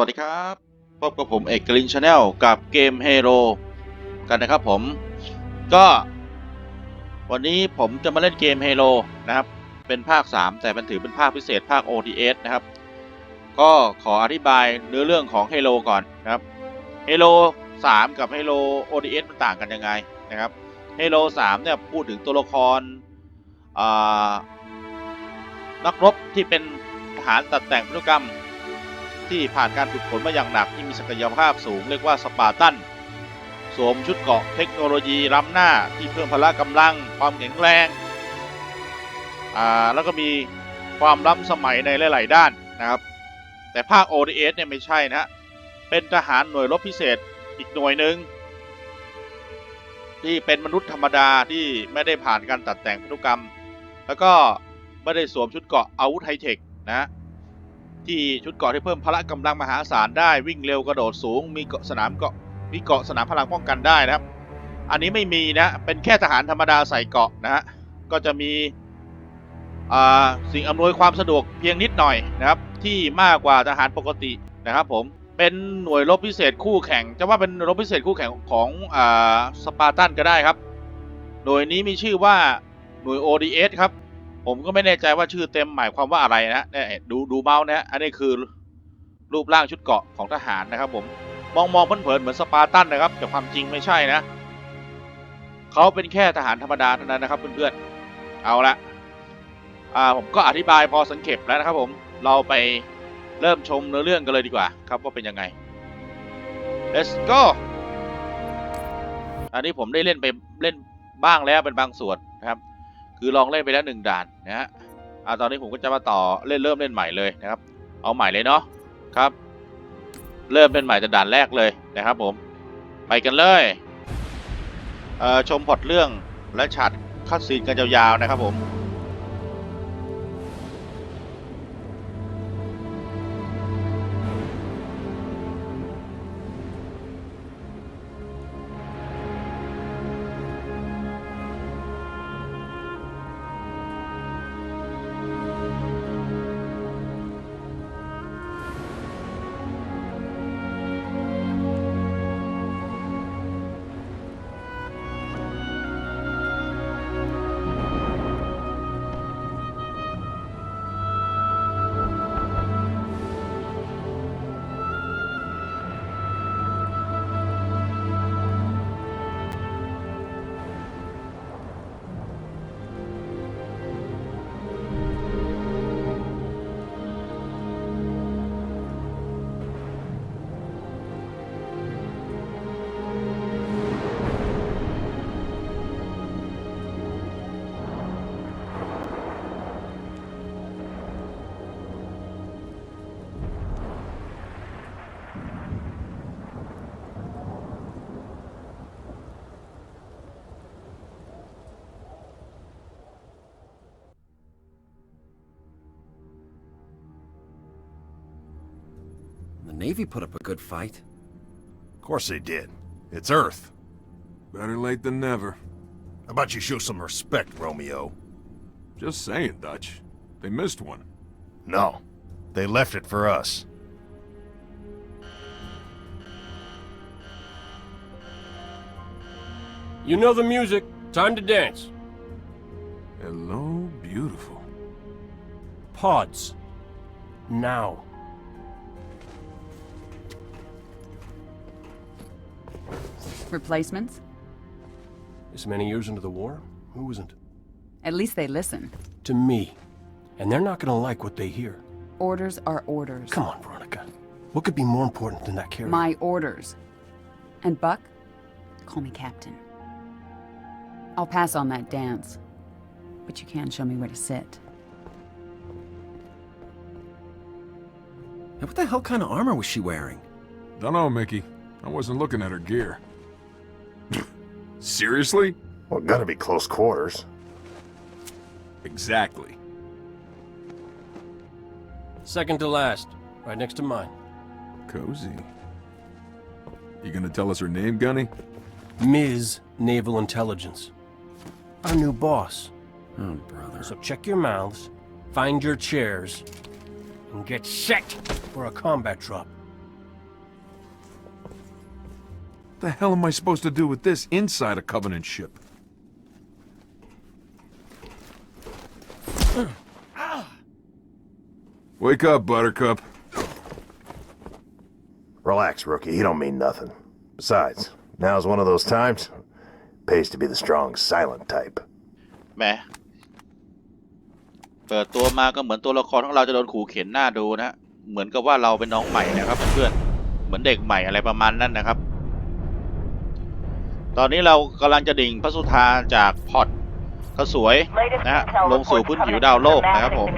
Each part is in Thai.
วัสดีครับ พบกับผมเอกกลินชาแนลกับเกม Hero กันนะครับผม ก็ วันนี้ผมจะมาเล่นเกม Halo นะครับ เป็นภาค 3 แต่มันถือเป็นภาคพิเศษภาค ODS นะครับ ก็ขออธิบายเนื้อเรื่องของ Halo ก่อนนะครับ Halo 3กับ Halo ODS มันต่างกันยังไงนะครับ Halo 3เนี่ยพูดถึงตัวละครนักรบที่เป็นทหารตัดแต่งพันธุกรรม ที่ผ่านการฝึกฝนมาอย่างหนักที่มีศักยภาพสูงเรียกว่าสปาร์ตันสวมชุดเกราะเทคโนโลยีล้ำหน้าที่เพิ่มพละกำลัง ความแข็งแรงอ่าแล้วก็มีความล้ำสมัยในหลาย ๆ ด้านนะครับ แต่ภาค ODS เนี่ยไม่ใช่นะฮะเป็นทหารหน่วยรบพิเศษอีกหน่วยหนึ่งที่เป็นมนุษย์ธรรมดาที่ไม่ได้ผ่านการตัดแต่งพันธุกรรม แล้วก็ไม่ได้สวมชุดเกราะอาวุธไฮเทคนะ ที่ชุดเกราะที่เพิ่มพละกำลังมหาศาลได้วิ่งเร็วกระโดดสูง มีเกาะสนามเกาะมีเกาะสนามพลังป้องกันได้นะครับ อันนี้ไม่มีนะเป็นแค่ทหารธรรมดาใส่เกาะนะฮะก็จะมีสิ่งอำนวยความสะดวกเพียงนิดหน่อยนะครับที่มากกว่าทหารปกตินะครับผมเป็นหน่วยรบพิเศษคู่แข่ง จะว่าเป็นรบพิเศษคู่แข่งของอสปาร์ตันก็ได้ครับ หน่วยนี้มีชื่อว่าหน่วย ODS ครับ ผมก็ไม่แน่ใจว่าชื่อเต็มหมายความว่าอะไรนะเนี่ยดูดูเมาส์นะฮะอันนี้คือรูปร่างชุดเกาะของทหารนะครับผมมองมองเผินๆเหมือนสปาร์ตันนะครับ แต่ความจริงไม่ใช่นะเขาเป็นแค่ทหารธรรมดาเท่านั้นนะครับเพื่อนๆเอาละอ่าผมก็อธิบายพอสังเขปแล้วนะครับผมเราไปเริ่มชมเนื้อเรื่องกันเลยดีกว่าครับว่าเป็นยังไง let's go อันนี้ผมได้เล่นไปเล่นบ้างแล้วเป็นบางส่วนนะครับ คือลองเล่นไปแล้วหนึ่งด่านนะฮะอ่าตอนนี้ผมก็จะมาต่อเล่นเริ่มเล่นใหม่เลยนะครับ เอาใหม่เลยเนาะครับ เริ่มเล่นใหม่แต่ด่านแรกเลยนะครับผมไปกันเลยเอ่อชมพอดเรื่องและฉากคัดซีนกันยาวๆนะครับผม Navy put up a good fight. Of course they did. It's Earth. Better late than never. How about you show some respect, Romeo? Just saying, Dutch. They missed one. No. They left it for us. You know the music. Time to dance. Hello, beautiful. Pods. Now. Replacements? This many years into the war? Who isn't? At least they listen. To me. And they're not gonna like what they hear. Orders are orders. Come on, Veronica. What could be more important than that carrier? My orders. And Buck, call me Captain. I'll pass on that dance. But you can show me where to sit. And what the hell kind of armor was she wearing? Dunno, Mickey. I wasn't looking at her gear. Seriously? Well, gotta be close quarters. Exactly. Second to last. Right next to mine. Cozy. You gonna tell us her name, Gunny? Ms. Naval Intelligence. Our new boss. Oh, brother. So check your mouths, find your chairs, and get set for a combat drop. The hell am I supposed to do with this inside a Covenant ship? Wake up, Buttercup. Relax, rookie. He don't mean nothing. Besides, now's one of those times. Pays to be the strong, silent type. แหมเปิดตัวมาก็เหมือนตัวละครของเราจะโดนขู่เข็นหน้าดูนะฮะเหมือนกับว่าเราเป็นน้องใหม่นะครับเพื่อนๆเหมือนเด็กใหม่อะไรประมาณนั้นนะครับ ตอนนี้เรากำลังจะดิ่งพระสุธาจากพอร์ตก็สวยนะฮะลงสู่พื้นผิวดาวโลกนะครับผม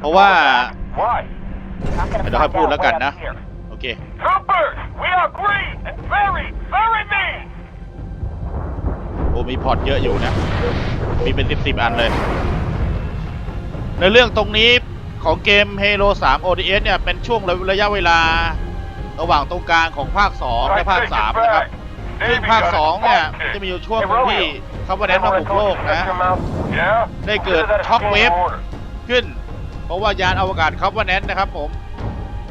เพราะว่าเดี๋ยวค่อยพูดแล้วกันนะ โอเค โอ้มีพอร์ตเยอะอยู่นะ มีเป็นสิบสิบอันเลย ในเรื่องตรงนี้ของเกม Halo 3 ODS เนี่ย เป็นช่วงระยะเวลา ระหว่างตรงกลางของภาค 2 และภาค 3 นะครับ ซึ่งภาค2เนี่ยจะมีอยู่ช่วงหนึ่งที่คาร์บอนแดนมาบุกโลกนะ ได้เกิดช็อคเวฟขึ้น เพราะว่ายานอวกาศคาร์บอนแดนนะครับผม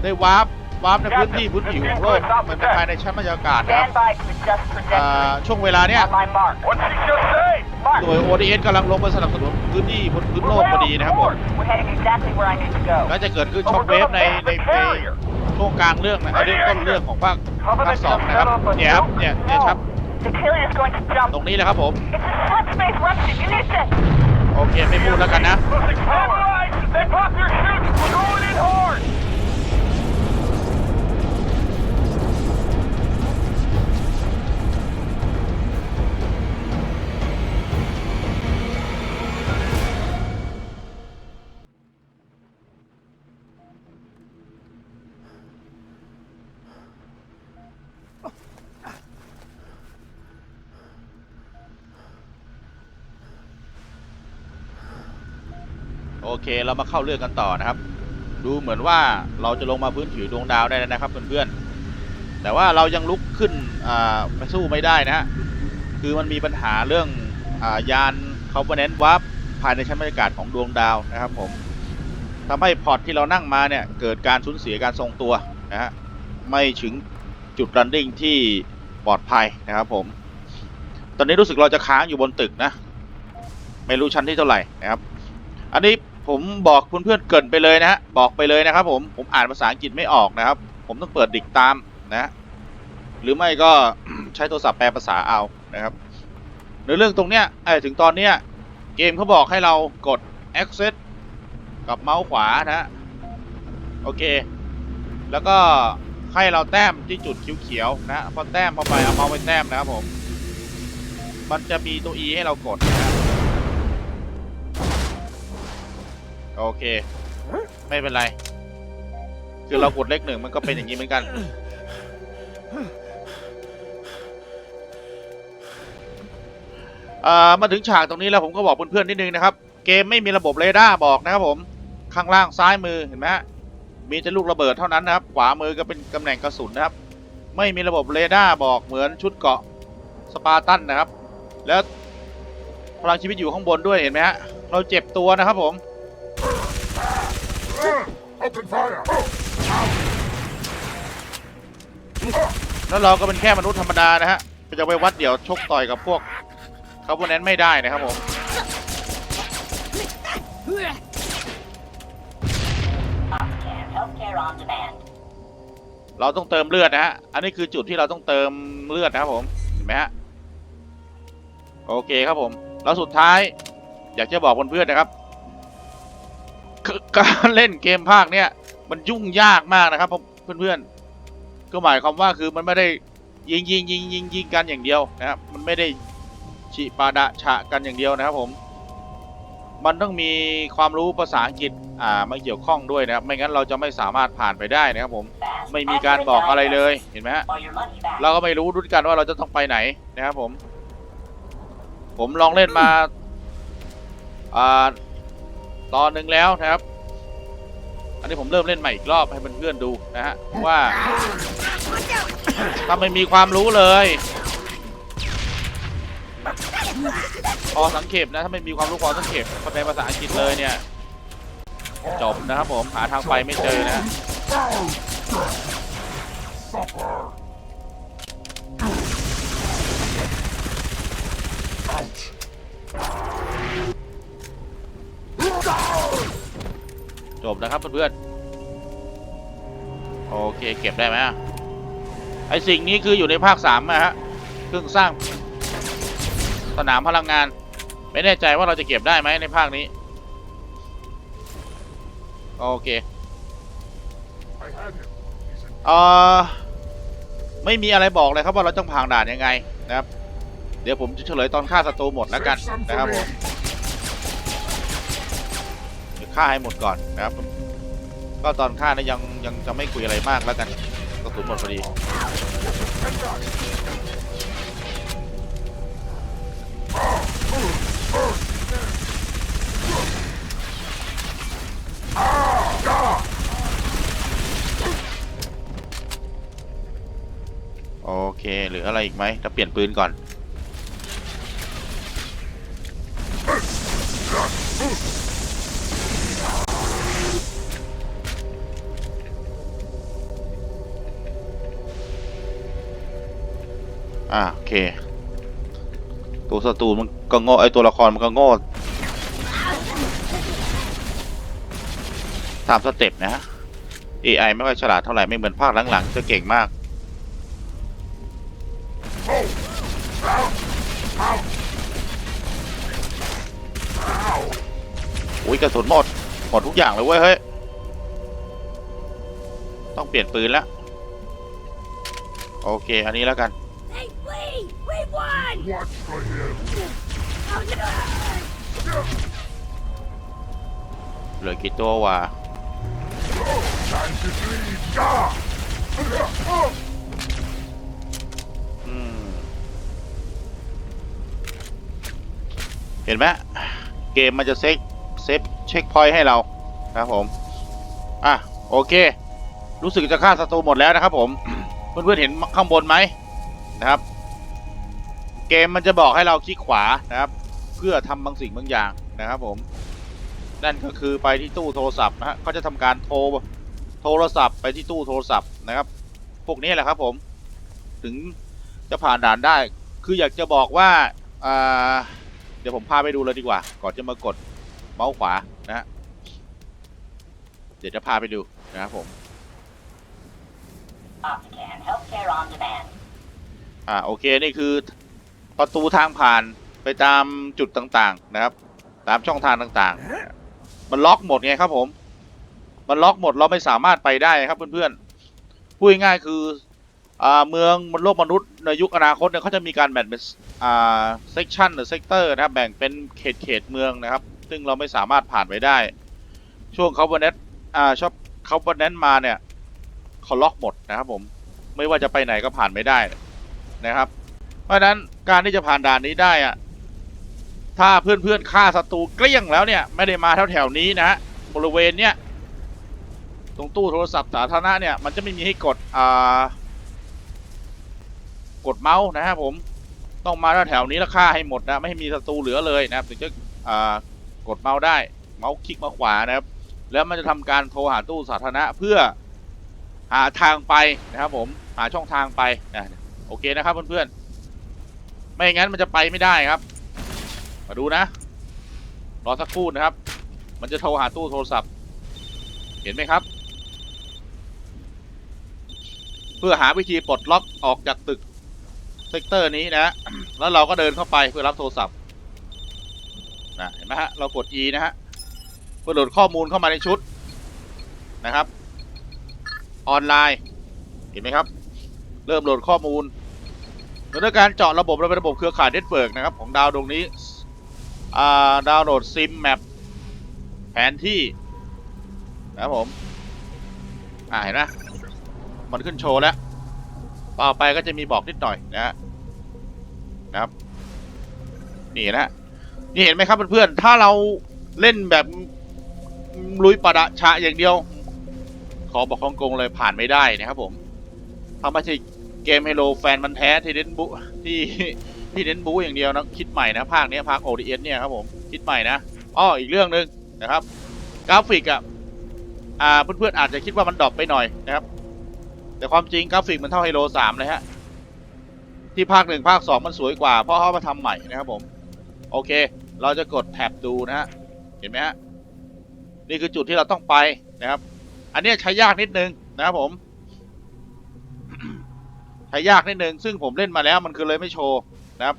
ได้วาร์ปวาร์ปในพื้นที่พื้นผิวของโลกเหมือนภายในชั้นบรรยากาศนะครับ Stand by to adjust อ่า trajectory ช่วงเวลาเนี้ย on my mark. What's he just say? Mark. โดย ODS กำลังลงมาสนับสนุนพื้นที่บนพื้นโลกพอดีนะครับผม We're heading exactly where I need to go. ก็จะเกิดขึ้นช็อคเวฟในในใน ช่วงกลางเรื่องนะเรื่องต้นเรื่องของภาคภาคสองนะครับเนี่ยครับเนี่ยเนี่ยครับ The carrier is going to jump. ตรงนี้แหละครับผม It's a slip space rupture. You need this. โอเคไม่พูดแล้วกันนะ โอเคเรามาเข้าเรื่องกันต่อนะครับ ดูเหมือนว่าเราจะลงมาพื้นผิวดวงดาวได้แล้วนะครับเพื่อนๆแต่ว่าเรายังลุกขึ้นไปสู้ไม่ได้นะฮะคือมันมีปัญหาเรื่องอายานคาร์บอนแนนวับภายในชั้นบรรยากาศของดวงดาวนะครับผมทำให้พอร์ตที่เรานั่งมาเนี่ยเกิดการสูญเสียการทรงตัวนะฮะไม่ถึงจุดรันดิ้งที่ปลอดภัยนะครับผมตอนนี้รู้สึกเราจะค้างอยู่บนตึกนะไม่รู้ชั้นที่เท่าไหร่นะครับ อันนี้ ผมบอกเพื่อนๆเกินไปเลยนะฮะบอกไปเลยนะครับ ผมผมอ่านภาษาอังกฤษไม่ออกนะครับ ผมต้องเปิดดิกตามนะ หรือไม่ก็ใช้โทรศัพท์แปลภาษาเอานะครับในเรื่องตรงเนี้ยไอ้ถึงตอนเนี้ยเกมเขาบอกให้เรากด access กับเมาส์ขวานะฮะโอเค แล้วก็ให้เราแต้มที่จุดเขียวๆนะพอแต้มเข้าไปเอาเมาส์ไปแต้มนะครับผม มันจะมีตัว E ให้เรากดนะฮะ โอเค ไม่เป็นไร คือเรากดเลขหนึ่งมันก็เป็นอย่างนี้เหมือนกัน อ่า มาถึงฉากตรงนี้แล้วผมก็บอกเพื่อนๆนิดนึงนะครับ เกมไม่มีระบบเรดาร์บอกนะครับผม ข้างล่างซ้ายมือเห็นไหมมีแต่ลูกระเบิดเท่านั้นนะครับ ขวามือก็เป็นตำแหน่งกระสุนนะครับ ไม่มีระบบเรดาร์บอกเหมือนชุดเกาะสปาร์ตันนะครับ แล้วพลังชีวิตอยู่ข้างบนด้วยเห็นไหมฮะ เราเจ็บตัวนะครับผม แล้วเราก็เป็นแค่มนุษย์ธรรมดานะฮะจะไปวัดเดี่ยวชกต่อยกับพวกเขาพวกนั้นไม่ได้นะครับผมเราต้องเติมเลือดนะฮะ อันนี้คือจุดที่เราต้องเติมเลือดนะครับผม เห็นไหมฮะ โอเคครับผม แล้วสุดท้ายอยากจะบอกเพื่อนๆนะครับ การเล่นเกมภาคเนี้ยมันยุ่งยากมากนะครับเพื่อนๆ ก็หมายความว่าคือมันไม่ได้ยิงยิงยิงยิงยิงกันอย่างเดียวนะครับมันไม่ได้ชิปาดะฉะกันอย่างเดียวนะครับผม มันต้องมีความรู้ภาษาอังกฤษอ่ามาเกี่ยวข้องด้วยนะครับ ไม่งั้นเราจะไม่สามารถผ่านไปได้นะครับผม ไม่มีการบอกอะไรเลยเห็นไหมฮะเราก็ไม่รู้ด้วยกันว่าเราจะต้องไปไหนนะครับผม ผมลองเล่นมาอ่า ตอนหนึ่งแล้วนะครับ อันนี้ผมเริ่มเล่นใหม่อีกรอบให้เพื่อนๆดูนะฮะว่าถ้าไม่มีความรู้เลยพอสังเขปนะถ้าไม่มีความรู้พอสังเขปเข้าใจภาษาอังกฤษเลยเนี่ยจบนะครับผมหาทางไปไม่เจอนะ จบนะครับเพื่อนๆโอเคเก็บได้ไหมไอสิ่งนี้คืออยู่ในภาคสามนะฮะเครื่องสร้างสนามพลังงาน ไม่แน่ใจว่าเราจะเก็บได้ไหมในภาคนี้ โอเคเอ่อไม่มีอะไรบอกเลยครับว่าเราต้องผ่านด่านยังไงนะครับ เดี๋ยวผมจะเฉลยตอนฆ่าศัตรูหมดแล้วกันนะครับผม ฆ่าให้หมดก่อนนะครับ ก็ตอนฆ่านะยังยังจะไม่คุยอะไรมากแล้วกันกระสุนหมดพอดีโอเคหลืออะไรอีกไหมจะเปลี่ยนปืนก่อน อ่าโอเค ตัวศัตรูมันก็โง่ไอตัวละครมันก็โง่ตามสเต็ปนะฮะ AI ไม่ค่อยฉลาดเท่าไหร่ไม่เหมือนภาคหลังๆจะเก่งมากอุ้ยกระสุนหมด หมดทุกอย่างเลยเว้ยเฮ้ย ต้องเปลี่ยนปืนแล้วโอเค อันนี้แล้วกัน Watch for him. Oh no! เหลือกี่ตัววะ Time to bleed. Gah! อืมเห็นไหมเกมมันจะเซฟเซฟเช็คพอยต์ให้เรานะครับผม อะ โอเค รู้สึกจะฆ่าศัตรูหมดแล้วนะครับผม เพื่อนๆเห็นข้างบนไหมนะครับ เกมมันจะบอกให้เราคลิกขวานะครับ เพื่อทำบางสิ่งบางอย่างนะครับผม นั่นก็คือไปที่ตู้โทรศัพท์นะฮะเขาจะทำการโทรโทรศัพท์ไปที่ตู้โทรศัพท์นะครับ พวกนี้แหละครับผม ถึงจะผ่านด่านได้ คืออยากจะบอกว่าอ่าเดี๋ยวผมพาไปดูเลยดีกว่า ก่อนจะมากดเมาส์ขวานะฮะเดี๋ยวจะพาไปดูนะครับผม Optican Healthcare on Demand. อ่าโอเคนี่คือ ประตูทางผ่านไปตามจุดต่างๆนะครับ ตามช่องทางต่างๆ มันล็อกหมดไงครับผม มันล็อกหมดเราไม่สามารถไปได้ครับเพื่อนๆพูดง่ายๆคืออเมืองบนโลกมนุษย์ในยุคอนาคตเนี่ยเขาจะมีการแบ่งเป็นอ่าเซกชันหรือเซกเตอร์นะครับแบ่งเป็นเขตเขตๆเมืองนะครับ ซึ่งเราไม่สามารถผ่านไปได้ ช่วงเขาบนเน็ตอ่าชอบเขาบนเน็ตมาเนี่ยเขาล็อกหมดนะครับผมไม่ว่าจะไปไหนก็ผ่านไม่ได้นะครับ เพราะฉะนั้น การที่จะผ่านด่านนี้ได้อะถ้าเพื่อนๆฆ่าศัตรูเกลี้ยงแล้วเนี่ย ไม่ได้มาแถวแถวๆนี้นะบริเวณเนี้ยตรงตู้โทรศัพท์สาธารณะเนี่ย มันจะไม่มีให้กดอ่ากดเมาส์นะครับผมต้องมาแถวแถวๆนี้แล้วฆ่าให้หมดนะไม่ให้มีศัตรูเหลือเลยนะครับถึงจะอ่ากดเมาส์ได้เมาส์คลิกมาขวานะครับ แล้วมันจะทำการโทรหาตู้สาธารณะเพื่อหาทางไปนะครับผมหาช่องทางไปนะโอเคนะครับเพื่อนๆ ไม่งั้นมันจะไปไม่ได้ครับ มาดูนะ รอสักครู่นะครับ มันจะโทรหาตู้โทรศัพท์ เห็นไหมครับ เพื่อหาวิธีปลดล็อกออกจากตึกเซกเตอร์นี้นะ แล้วเราก็เดินเข้าไปเพื่อรับโทรศัพท์นะเห็นไหมฮะ เรากด E นะฮะ เพื่อโหลดข้อมูลเข้ามาในชุดนะครับ ออนไลน์ เห็นไหมครับ เริ่มโหลดข้อมูล โดยการเจาะระบบเราเป็นระบบเครือข่ายเน็ตเวิร์กนะครับของดาวดวงนี้ดาวน์โหลดซิมแมปแผนที่นะครับผม อ่าเห็นไหมมันขึ้นโชว์แล้วต่อไปก็จะมีบอกนิดหน่อยนะฮะนะครับ นี่นะนี่เห็นไหมครับเพื่อนๆ ถ้าเราเล่นแบบลุยปะดะชะอย่างเดียว ขอบอกฮ่องกงเลยผ่านไม่ได้นะครับผมถ้าไม่ใช่ เกมไฮโลแฟนมันแท้ที่เน้นบุที่ที่เน้นบูอย่างเดียวนะคิดใหม่นะภาคเนี้ยภาค ODS เอสนี่ยครับผมคิดใหม่นะอ้ออีกเรื่องหนึ่งนะครับ กราฟิกอะอ่าเพื่อนๆอาจจะคิดว่ามันดรอปไปหน่อยนะครับ แต่ความจริงกราฟิกมันเท่าไฮโลสามเลยฮะที่ภาคหนึ่งภาคสองมันสวยกว่า เพราะเขามาทำใหม่นะครับผมโอเค เราจะกดแท็บดูนะฮะเห็นไหมฮะนี่คือจุดที่เราต้องไปนะครับ อันนี้ใช้ยากนิดนึงนะครับผม ใช้ยากนิดนึงซึ่งผมเล่นมาแล้วมันคือเลยไม่โชว์นะครับ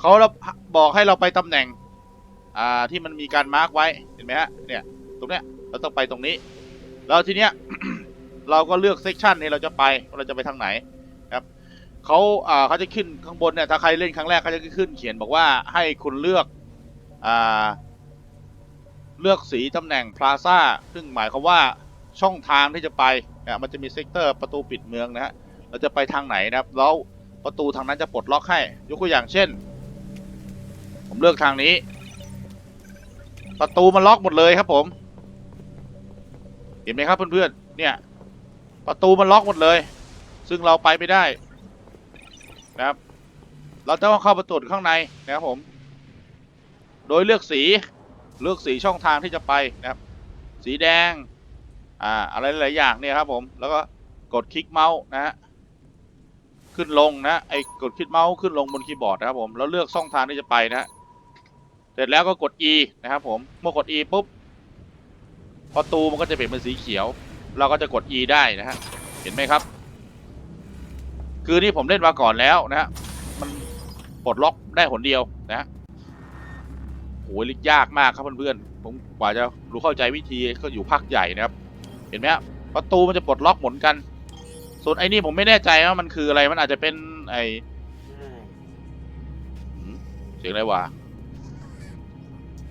เขาเราบอกให้เราไปตำแหน่งอ่าที่มันมีการมาร์กไว้เห็นไหมฮะเนี่ยตรงเนี้ยเราต้องไปตรงนี้แล้วทีเนี้ยเราก็เลือกเซกชันนี้เราจะไปว่าเราจะไปทางไหนครับเขาอ่าเขาจะขึ้นข้างบนเนี่ยถ้าใครเล่นครั้งแรกเขาจะขึ้นเขียนบอกว่าให้คุณเลือกอ่าเลือกสีตำแหน่งพลาซ่าซึ่งหมายความว่าช่องทางที่จะไปเนี่ยมันจะมีเซกเตอร์ประตูปิดเมืองนะฮะ เราจะไปทางไหนนะครับ แล้วประตูทางนั้นจะปลดล็อกให้ ยกตัวอย่างเช่น ผมเลือกทางนี้ ประตูมันล็อกหมดเลยครับผม เห็นไหมครับเพื่อนๆ เนี่ย ประตูมันล็อกหมดเลย ซึ่งเราไปไม่ได้นะครับ เราต้องเข้าประตูข้างในนะครับผม โดยเลือกสี เลือกสีช่องทางที่จะไปนะครับ สีแดง อ่า อะไรหลายอย่างเนี่ยครับผม แล้วก็กดคลิกเมาส์นะฮะ ขึ้นลงนะไอ้กดคลิกเมาส์ขึ้นลงบนคีย์บอร์ดนะครับผมแล้วเลือกช่องทางที่จะไปนะเสร็จแล้วก็กด E นะครับผมเมื่อกด E ปุ๊บประตูมันก็จะเปลี่ยนเป็นสีเขียว เราก็จะกด E ได้นะฮะเห็นไหมครับ คือนี่ผมเล่นมาก่อนแล้วนะฮะมันปลดล็อกได้หนเดียวนะฮะโหลิกยากมากครับเพื่อนๆผมกว่าจะรู้เข้าใจวิธีก็อยู่ภาคใหญ่นะครับ เห็นไหมฮะประตูมันจะปลดล็อกหมุนกัน ส่วนไอ้นี่ผมไม่แน่ใจว่ามันคืออะไรมันอาจจะเป็นไอหืมเสียงอะไรวะ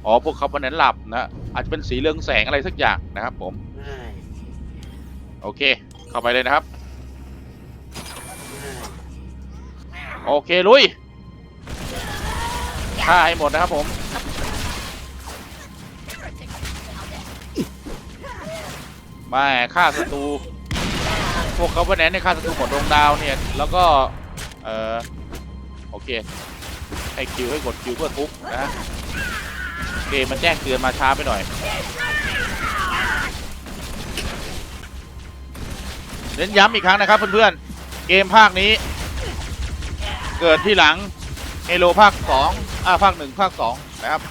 อ๋อพวกเขาวันนั้นหลับนะอาจจะเป็นสีเรืองแสงอะไรสักอย่างนะครับ ผมโอเค เข้าไปเลยนะครับ โอเคลุยฆ่าให้หมดนะครับผมไม่ฆ่าศัตรู พวกเขาวันนั้นในฆ่าศัตรูหมดดวงดาวเนี่ย แล้วก็ เออโอเค ให้คิวให้กดคิวเพื่อทุบนะเกมมันแจ้งเตือนมาช้าไปหน่อยเน้นย้ำอีกครั้งนะครับเพื่อนๆ เกมภาคนี้ เกิดที่หลังเฮโลภาค2อ่าภาค 1 ภาค 2 นะครับ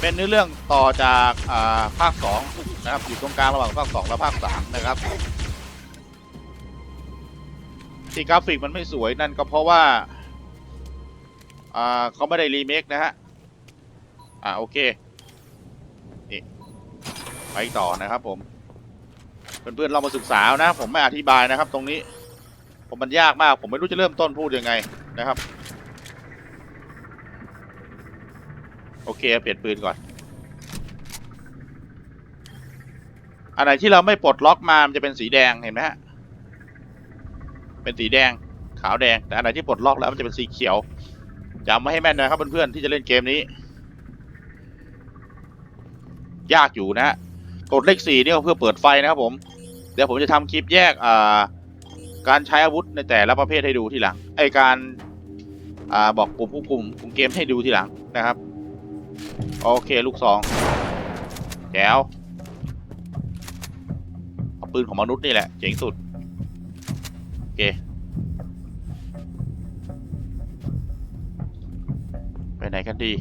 เป็นเนื้อเรื่องต่อจากอ่าภาค 2 นะครับ อยู่ตรงกลางระหว่างภาค 2 และภาค 3 นะครับ ที่กราฟิกมันไม่สวยนั่นก็เพราะว่า อ่าเขาไม่ได้รีเมคนะฮะ อ่าโอเค นี่ ไปต่อนะครับผม เพื่อนๆเรามาศึกษานะ ผมไม่อธิบายนะครับ ตรงนี้ ผมมันยากมาก ผมไม่รู้จะเริ่มต้นพูดยังไงนะครับ โอเค เปลี่ยนปืนก่อนอันไหนที่เราไม่ปลดล็อกมา มันจะเป็นสีแดงเห็นไหมฮะ เป็นสีแดงขาวแดง แต่อันไหนที่ปลดล็อกแล้วมันจะเป็นสีเขียวจำไว้ให้แม่นนะครับเพื่อนๆที่จะเล่นเกมนี้ ยากอยู่นะฮะกดเลขสี่เนี่ยเพื่อเปิดไฟนะครับผม เดี๋ยวผมจะทำคลิปแยกอ่าการใช้อาวุธในแต่ละประเภทให้ดูทีหลัง ไอการอ่าบอกปุ่มควบคุมของเกมให้ดูทีหลังนะครับ โอเคลูกสองแจ๋วเอาปืนของมนุษย์นี่แหละเจ๋งสุด เคไปไหนกันดี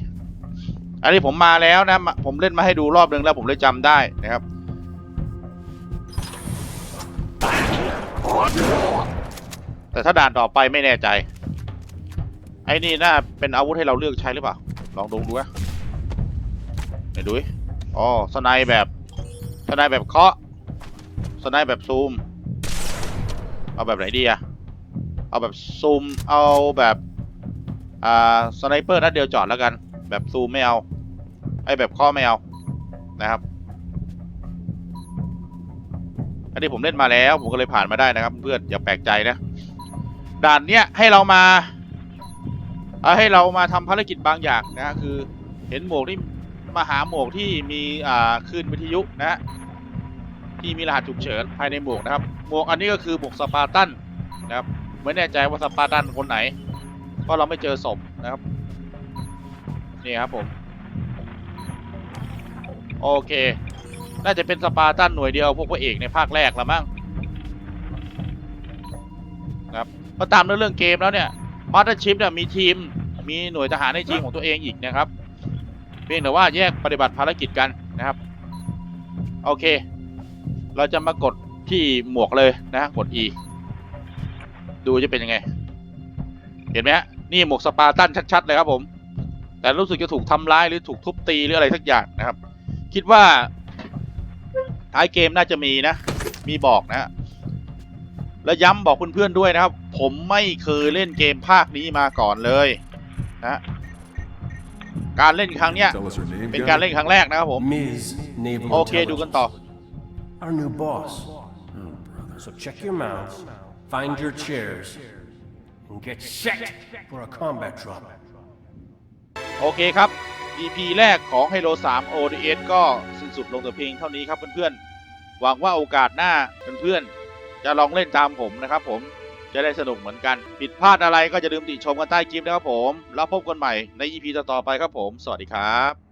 อันนี้ผมมาแล้วนะ ผมเล่นมาให้ดูรอบนึงแล้วผมเลยจำได้นะครับแต่ถ้าด่านต่อไปไม่แน่ใจ ไอ้นี่น่าเป็นอาวุธให้เราเลือกใช้หรือเปล่า ลองดูดูนะไหนดูดิอ๋อสไนแบบสไนแบบเคาะสไนแบบซูม เอาแบบไหนดีอะเอาแบบซูม เอาแบบ อ่า สไนเปอร์นัดเดียวจอดแล้วกัน แบบซูมไม่เอา ไอแบบเคาะไม่เอานะครับ อันนี้ผมเล่นมาแล้ว ผมก็เลยผ่านมาได้นะครับ เพื่อนอย่าแปลกใจนะ ด่านเนี้ยให้เรามา เอาให้เรามาทำภารกิจบางอย่างนะ คือ เห็นหมวกที่มาหาหมวกที่มี อ่าคลื่นวิทยุนะ ที่มีรหัสฉุกเฉินภายในหมวกนะครับ หมวกอันนี้ก็คือหมวกสปาร์ตันนะครับไม่แน่ใจว่าสปาร์ตันคนไหน เพราะเราไม่เจอศพนะครับ นี่ครับผม โอเค น่าจะเป็นสปาร์ตันหน่วยเดียวพวกพระเอกในภาคแรกละมั้งนะครับเพราะตามเรื่องเกมแล้วเนี่ยมาสเตอร์ชิพเนี่ยมีทีมมีหน่วยทหารในทีมของตัวเองอีกนะครับ เพียงแต่ว่าแยกปฏิบัติภารกิจกันนะครับ โอเค เราจะมากดที่หมวกเลยนะกด E ดูจะเป็นยังไง เห็นไหมฮะนี่หมวกสปาร์ตันชัดๆเลยครับผม แต่รู้สึกจะถูกทำร้ายหรือถูกทุบตีหรืออะไรสักอย่างนะครับ คิดว่าท้ายเกมน่าจะมีนะ มีบอกนะฮะและย้ำบอกเพื่อนๆด้วยนะครับ ผมไม่เคยเล่นเกมภาคนี้มาก่อนเลยนะการเล่นครั้งเนี้ย Tell us her name, เป็น Gunny? การเล่นครั้งแรกนะครับผม Ms. Naval โอเคดูกันต่อ Intelligence. Our new boss. So check your mouths, find your chairs, and get set for a combat drop. โอเคครับ EP แรกของ Halo 3 ODS ก็สิ้นสุดลงแต่เพียงเท่านี้ครับเพื่อนๆ หวังว่าโอกาสหน้าเพื่อนๆ จะลองเล่นตามผมนะครับผม จะได้สนุกเหมือนกัน ผิดพลาดอะไรก็จะลืมติชมกันใต้คลิปนะครับผม แล้วพบกันใหม่ใน EP ต่อๆไปครับผม สวัสดีครับ